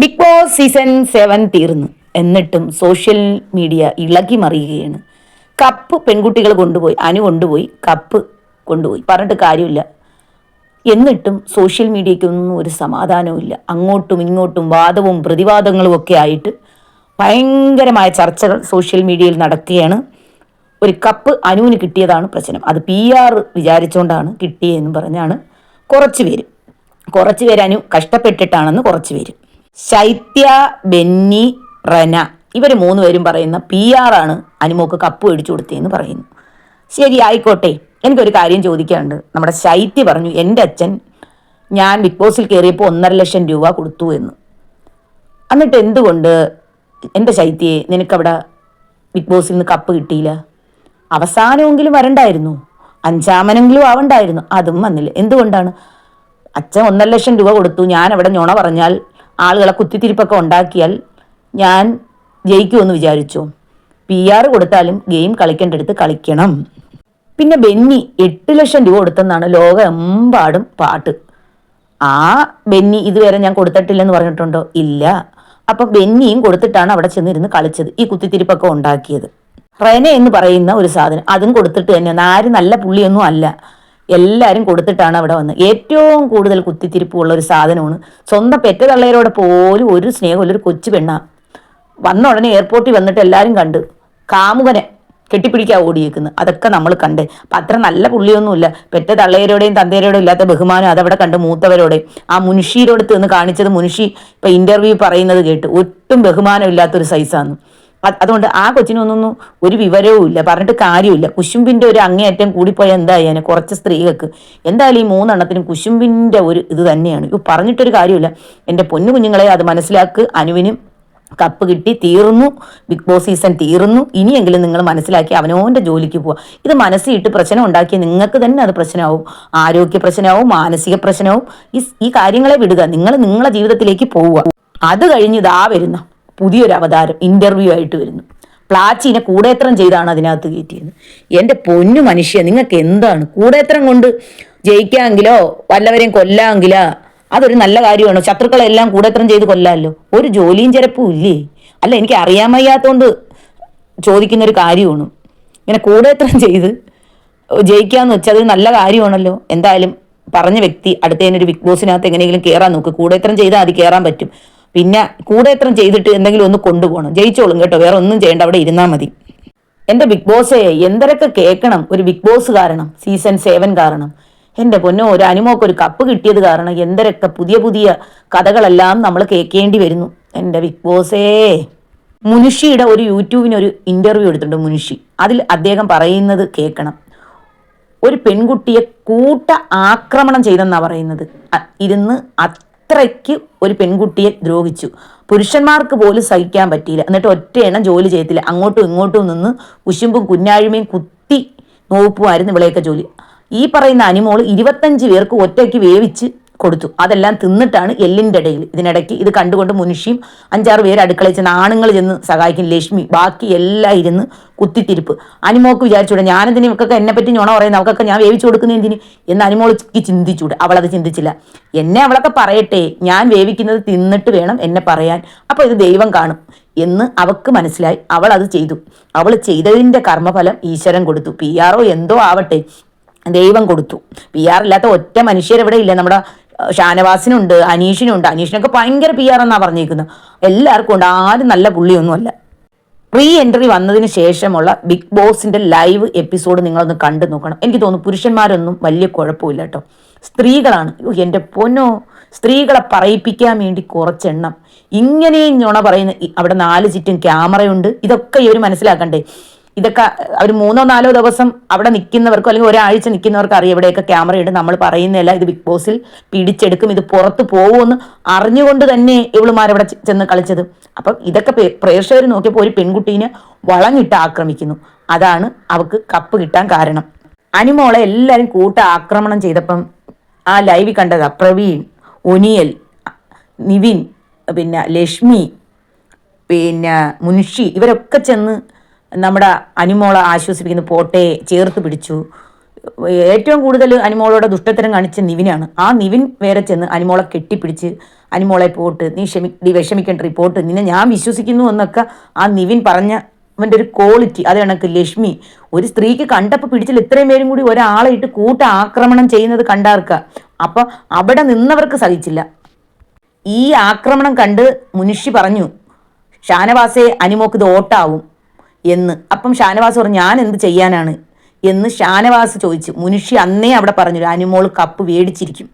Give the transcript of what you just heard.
Big boss season seven തീർന്നു. എന്നിട്ടും social media ഇളകി മറിയുകയാണ്. കപ്പ് പെൺകുട്ടികൾ കൊണ്ടുപോയി അനു കൊണ്ടുപോയി കപ്പ് കൊണ്ടുപോയി. പറഞ്ഞിട്ട് കാര്യമില്ല. എന്നിട്ടും സോഷ്യൽ മീഡിയയ്ക്കൊന്നും ഒരു സമാധാനവും ഇല്ല. അങ്ങോട്ടും ഇങ്ങോട്ടും വാദവും പ്രതിവാദങ്ങളും ഒക്കെ ആയിട്ട് ഭയങ്കരമായ ചർച്ചകൾ സോഷ്യൽ മീഡിയയിൽ നടക്കുകയാണ്. ഒരു കപ്പ് അനുവിന് കിട്ടിയതാണ് പ്രശ്നം. അത് പി ആർ വിചാരിച്ചുകൊണ്ടാണ് കിട്ടിയതെന്ന് പറഞ്ഞാണ് കുറച്ച് പേര്. കുറച്ച് പേര് അനു കഷ്ടപ്പെട്ടിട്ടാണെന്ന് കുറച്ച് പേര്. ശൈത്യ ബെന്നി റന. ഇവർ മൂന്ന് പേരും പറയുന്ന പി ആർ ആണ് അനുമോക്ക് കപ്പ് മേടിച്ചു കൊടുത്തതെന്ന് പറയുന്നു. ശരി ആയിക്കോട്ടെ. എനിക്കൊരു കാര്യം ചോദിക്കാനുണ്ട്. നമ്മുടെ ശൈത്യ പറഞ്ഞു എന്റെ അച്ഛൻ ഞാൻ ബിഗ് ബോസിൽ കയറിയപ്പോൾ ഒന്നര ലക്ഷം രൂപ കൊടുത്തു എന്ന്. എന്നിട്ട് എന്തുകൊണ്ട് എന്റെ ശൈത്യയെ നിനക്കവിടെ ബിഗ് ബോസിൽ നിന്ന് കപ്പ് കിട്ടിയില്ല? അവസാനമെങ്കിലും വരണ്ടായിരുന്നു. അഞ്ചാമനെങ്കിലും ആവണ്ടായിരുന്നു. അതും വന്നില്ല. എന്തുകൊണ്ടാണ്? അച്ഛൻ ഒന്നര ലക്ഷം രൂപ കൊടുത്തു. ഞാൻ അവിടെ ഞൊണ പറഞ്ഞാൽ ആളുകളെ കുത്തിത്തിരിപ്പൊക്കെ ഉണ്ടാക്കിയാൽ ഞാൻ ജയിക്കുമെന്ന് വിചാരിച്ചു. പി ആർ കൊടുത്താലും ഗെയിം കളിക്കേണ്ടടുത്ത് കളിക്കണം. പിന്നെ ബെന്നി എട്ട് ലക്ഷം രൂപ കൊടുത്തെന്നാണ് ലോകമെമ്പാടും പാട്ട്. ആ ബെന്നി ഇതുവരെ ഞാൻ കൊടുത്തിട്ടില്ലെന്ന് പറഞ്ഞിട്ടുണ്ടോ? ഇല്ല. അപ്പൊ ബെന്നിയും കൊടുത്തിട്ടാണ് അവിടെ ചെന്നിരുന്ന് കളിച്ചത് ഈ കുത്തിത്തിരിപ്പൊക്കെ ഉണ്ടാക്കിയത്. റെന എന്ന് പറയുന്ന ഒരു സാധനം അതും കൊടുത്തിട്ട് തന്നെ ആരും നല്ല പുള്ളിയൊന്നും അല്ല. എല്ലാവരും കൊടുത്തിട്ടാണ് അവിടെ വന്നത്. ഏറ്റവും കൂടുതൽ കുത്തിത്തിരിപ്പുള്ള ഒരു സാധനമാണ് സ്വന്തം പെറ്റ തള്ളയരോടെ പോലും ഒരു സ്നേഹമില്ല ഒരു കൊച്ചു പെണ്ണ. വന്ന ഉടനെ എയർപോർട്ടിൽ വന്നിട്ട് എല്ലാവരും കണ്ട്. കാമുകനെ കെട്ടിപ്പിടിക്കാൻ ഓടിയേക്കുന്നു അതൊക്കെ നമ്മൾ കണ്ട്. അപ്പം അത്ര നല്ല പുള്ളിയൊന്നുമില്ല. പെറ്റ തള്ളയരോടെയും തന്തയരോടെയും ഇല്ലാത്ത ബഹുമാനം അതവിടെ കണ്ട് മൂത്തവരോടെ ആ മുൻഷിയോട് നിന്ന് കാണിച്ചത് മുൻഷി ഇപ്പം ഇന്റർവ്യൂ പറയുന്നത് കേട്ട് ഒട്ടും ബഹുമാനം ഇല്ലാത്തൊരു സൈസാണ് അതുകൊണ്ട് ആ കൊച്ചിനൊന്നും ഒരു വിവരവും ഇല്ല. പറഞ്ഞിട്ട് കാര്യമില്ല കുശുമ്പിന്റെ ഒരു അങ്ങേയറ്റം കൂടിപ്പോയാൽ എന്തായാലും കുറച്ച് സ്ത്രീകൾക്ക്. എന്തായാലും ഈ മൂന്നെണ്ണത്തിനും കുശുമ്പിന്റെ ഒരു ഇത് തന്നെയാണ്. ഇപ്പൊ പറഞ്ഞിട്ടൊരു കാര്യമില്ല എന്റെ പൊന്നു കുഞ്ഞുങ്ങളെ അത് മനസ്സിലാക്ക്. അനുവിനും കപ്പ് കിട്ടി തീർന്നു. ബിഗ് ബോസ് സീസൺ തീർന്നു. ഇനിയെങ്കിലും നിങ്ങൾ മനസ്സിലാക്കി അവനോന്റെ ജോലിക്ക് പോവുക ഇത് മനസ്സിട്ട് പ്രശ്നം ഉണ്ടാക്കി നിങ്ങൾക്ക് തന്നെ അത് പ്രശ്നമാവും. ആരോഗ്യ പ്രശ്നമാവും മാനസിക പ്രശ്നമാവും. ഈ ഈ കാര്യങ്ങളെ വിടുക. നിങ്ങൾ നിങ്ങളെ ജീവിതത്തിലേക്ക് പോവുക. അത് കഴിഞ്ഞ് ഇതാ വരുന്ന പുതിയൊരു അവതാരം ഇന്റർവ്യൂ ആയിട്ട് വരുന്നു. പ്ലാച്ചിനെ കൂടേത്രം ചെയ്താണ് അതിനകത്ത് കയറ്റിയത്. എന്റെ പൊന്നു മനുഷ്യ നിങ്ങൾക്ക് എന്താണ്? കൂടേത്രം കൊണ്ട് ജയിക്കാമെങ്കിലോ വല്ലവരെയും കൊല്ലാമെങ്കിലോ അതൊരു നല്ല കാര്യമാണോ? ശത്രുക്കളെല്ലാം കൂടേത്രം ചെയ്ത് കൊല്ലാമല്ലോ ഒരു ജോലിയും ചിലപ്പോ ഇല്ലേ? അല്ല എനിക്ക് അറിയാൻ വയ്യാത്തതുകൊണ്ട് ചോദിക്കുന്ന ഒരു കാര്യമാണ്. ഇങ്ങനെ കൂടേത്രം ചെയ്ത് ജയിക്കാന്ന് വെച്ചാൽ അതൊരു നല്ല കാര്യമാണല്ലോ? എന്തായാലും പറഞ്ഞ വ്യക്തി അടുത്തതിനൊരു ബിഗ് ബോസിനകത്ത് എങ്ങനെയെങ്കിലും കയറാൻ നോക്ക്. കൂടേത്രം ചെയ്താൽ അത് കയറാൻ പറ്റും. പിന്നെ കൂടെ എത്ര ചെയ്തിട്ട് എന്തെങ്കിലും ഒന്ന് കൊണ്ടുപോകണം. ജയിച്ചോളും കേട്ടോ. വേറെ ഒന്നും ചെയ്യേണ്ട. അവിടെ ഇരുന്നാൽ മതി. എന്റെ ബിഗ് ബോസേ എന്തരൊക്കെ കേൾക്കണം? ഒരു ബിഗ് ബോസ് കാരണം സീസൺ സെവൻ കാരണം. എന്റെ പൊന്നോ ഒരു അനുമോക്ക് ഒരു കപ്പ് കിട്ടിയത് കാരണം എന്തരൊക്കെ പുതിയ പുതിയ കഥകളെല്ലാം നമ്മൾ കേൾക്കേണ്ടി വരുന്നു. എന്റെ ബിഗ് ബോസേ. മുനുഷിയുടെ ഒരു യൂട്യൂബിന് ഒരു ഇന്റർവ്യൂ എടുത്തിട്ടുണ്ട് മുനുഷി. അതിൽ അദ്ദേഹം പറയുന്നത് കേൾക്കണം. ഒരു പെൺകുട്ടിയെ കൂട്ട ആക്രമണം ചെയ്തെന്നാണ് പറയുന്നത്. ഇരുന്ന് അത്രയ്ക്ക് ഒരു പെൺകുട്ടിയെ ദ്രോഹിച്ചു. പുരുഷന്മാർക്ക് പോലും സഹിക്കാൻ പറ്റിയില്ല. എന്നിട്ട് ഒറ്റ എണ്ണം ജോലി ചെയ്യത്തില്ല അങ്ങോട്ടും ഇങ്ങോട്ടും നിന്ന് കുശുമ്പും കുഞ്ഞാഴ്മയും കുത്തി നോക്കുമായിരുന്നു ഇവിടെയൊക്കെ ജോലി. ഈ പറയുന്ന അനിമോൾ ഇരുപത്തഞ്ച് പേർക്ക് ഒറ്റയ്ക്ക് വേവിച്ച് കൊടുത്തു. അതെല്ലാം തിന്നിട്ടാണ് എല്ലിന്റെ ഇടയിൽ. ഇതിനിടയ്ക്ക് ഇത് കണ്ടുകൊണ്ട് മുനുഷിയും അഞ്ചാറ് പേര് അടുക്കളയിൽ ചെന്ന് ആണുങ്ങൾ ചെന്ന് സഹായിക്കും. ലക്ഷ്മി ബാക്കി എല്ലാം ഇരുന്ന് കുത്തിത്തിരിപ്പ്. അനിമോക്ക് വിചാരിച്ചൂടെ ഞാനെന്തിനും ഇവക്കൊക്കെ എന്നെ പറ്റി ഞോണ പറയുന്നത് അവക്കൊക്കെ ഞാൻ വേവിച്ചു കൊടുക്കുന്ന എന്തിന്? എന്ന് അനിമോൾക്ക് ചിന്തിച്ചൂടെ. അവളത് ചിന്തിച്ചില്ല. എന്നെ അവളൊക്കെ പറയട്ടെ. ഞാൻ വേവിക്കുന്നത് തിന്നിട്ട് വേണം എന്നെ പറയാൻ. അപ്പോൾ ഇത് ദൈവം കാണും. എന്ന് അവക്ക് മനസ്സിലായി. അവൾ അത് ചെയ്തു. അവൾ ചെയ്തതിന്റെ കർമ്മഫലം ഈശ്വരൻ കൊടുത്തു. പി ആറോ എന്തോ ആവട്ടെ ദൈവം കൊടുത്തു. പി ആർ ഇല്ലാത്ത ഒറ്റ മനുഷ്യരെവിടെ ഇല്ല. നമ്മുടെ ഷാനവാസിനുണ്ട് അനീഷിനുണ്ട്. അനീഷിനൊക്കെ ഭയങ്കര പി ആർ എന്നാ പറഞ്ഞേക്കുന്നത് എല്ലാവർക്കും ഉണ്ട്. ആരും നല്ല പുള്ളിയൊന്നുമല്ല പ്രീ എൻട്രി വന്നതിന് ശേഷമുള്ള ബിഗ് ബോസിന്റെ ലൈവ് എപ്പിസോഡ് നിങ്ങളൊന്ന് കണ്ടു നോക്കണം. എനിക്ക് തോന്നുന്നു പുരുഷന്മാരൊന്നും വലിയ കുഴപ്പമില്ല കേട്ടോ. സ്ത്രീകളാണ്. എന്റെ പൊന്നോ. സ്ത്രീകളെ പറയിപ്പിക്കാൻ വേണ്ടി കുറച്ചെണ്ണം. ഇങ്ങനെയും ഞുണ പറയുന്ന അവിടെ നാല് ചുറ്റും ക്യാമറയുണ്ട് ഇതൊക്കെ ഇവർ മനസ്സിലാക്കണ്ടേ? ഇതൊക്കെ അവർ മൂന്നോ നാലോ ദിവസം അവിടെ നിൽക്കുന്നവർക്കോ അല്ലെങ്കിൽ ഒരാഴ്ച നിൽക്കുന്നവർക്ക് അറിയാം. ഇവിടെയൊക്കെ ക്യാമറയുണ്ട് നമ്മൾ പറയുന്നില്ല ഇത് ബിഗ് ബോസിൽ പിടിച്ചെടുക്കും ഇത് പുറത്ത് പോകുമെന്ന് അറിഞ്ഞുകൊണ്ട് തന്നെ ഇവളുമാരവിടെ ചെന്ന് കളിച്ചത്. അപ്പം ഇതൊക്കെ പ്രേക്ഷകർ നോക്കിയപ്പോൾ ഒരു പെൺകുട്ടീനെ വളഞ്ഞിട്ട് ആക്രമിക്കുന്നു. അതാണ് അവക്ക് കപ്പ് കിട്ടാൻ കാരണം. അനിമോളെ എല്ലാവരും കൂട്ട ആക്രമണം ചെയ്തപ്പം ആ ലൈവിൽ കണ്ടതാ പ്രവീൺ ഒനിയൽ നിവിൻ പിന്നെ ലക്ഷ്മി പിന്നെ മുൻഷി ഇവരൊക്കെ ചെന്ന് നമ്മുടെ അനിമോളെ ആശ്വസിപ്പിക്കുന്ന പോട്ടെ ചേർത്ത് പിടിച്ചു. ഏറ്റവും കൂടുതൽ അനിമോളോടെ ദുഷ്ടത്തരം കാണിച്ച നിവിനാണ്. ആ നിവിൻ വേറെ ചെന്ന് അനിമോളെ കെട്ടിപ്പിടിച്ച് അനിമോളെ പോട്ട് നീ ക്ഷമി നീ വിഷമിക്കേണ്ട റിപ്പോർട്ട് നിന്നെ ഞാൻ വിശ്വസിക്കുന്നു എന്നൊക്കെ ആ നിവിൻ പറഞ്ഞ അവന്റെ ഒരു ക്വാളിറ്റി അത് കണക്ക് ലക്ഷ്മി ഒരു സ്ത്രീക്ക് കണ്ടപ്പോൾ പിടിച്ചിൽ ഇത്രയും പേരും കൂടി ഒരാളെ ഇട്ട് കൂട്ട ആക്രമണം ചെയ്യുന്നത് കണ്ടാർക്ക. അപ്പോൾ അവിടെ നിന്നവർക്ക് സഹിച്ചില്ല. ഈ ആക്രമണം കണ്ട് മുനിഷി പറഞ്ഞു ഷാനവാസെ അനിമോക്ക് ഇത് ഓട്ടാവും. എന്ന്. അപ്പം ഷാനവാസ് പറഞ്ഞു ഞാൻ എന്ത് ചെയ്യാനാണ്? എന്ന് ഷാനവാസ് ചോദിച്ചു. മുനിഷി അന്നേ അവിടെ പറഞ്ഞു അനുമോൾ കപ്പ് മേടിച്ചിരിക്കും.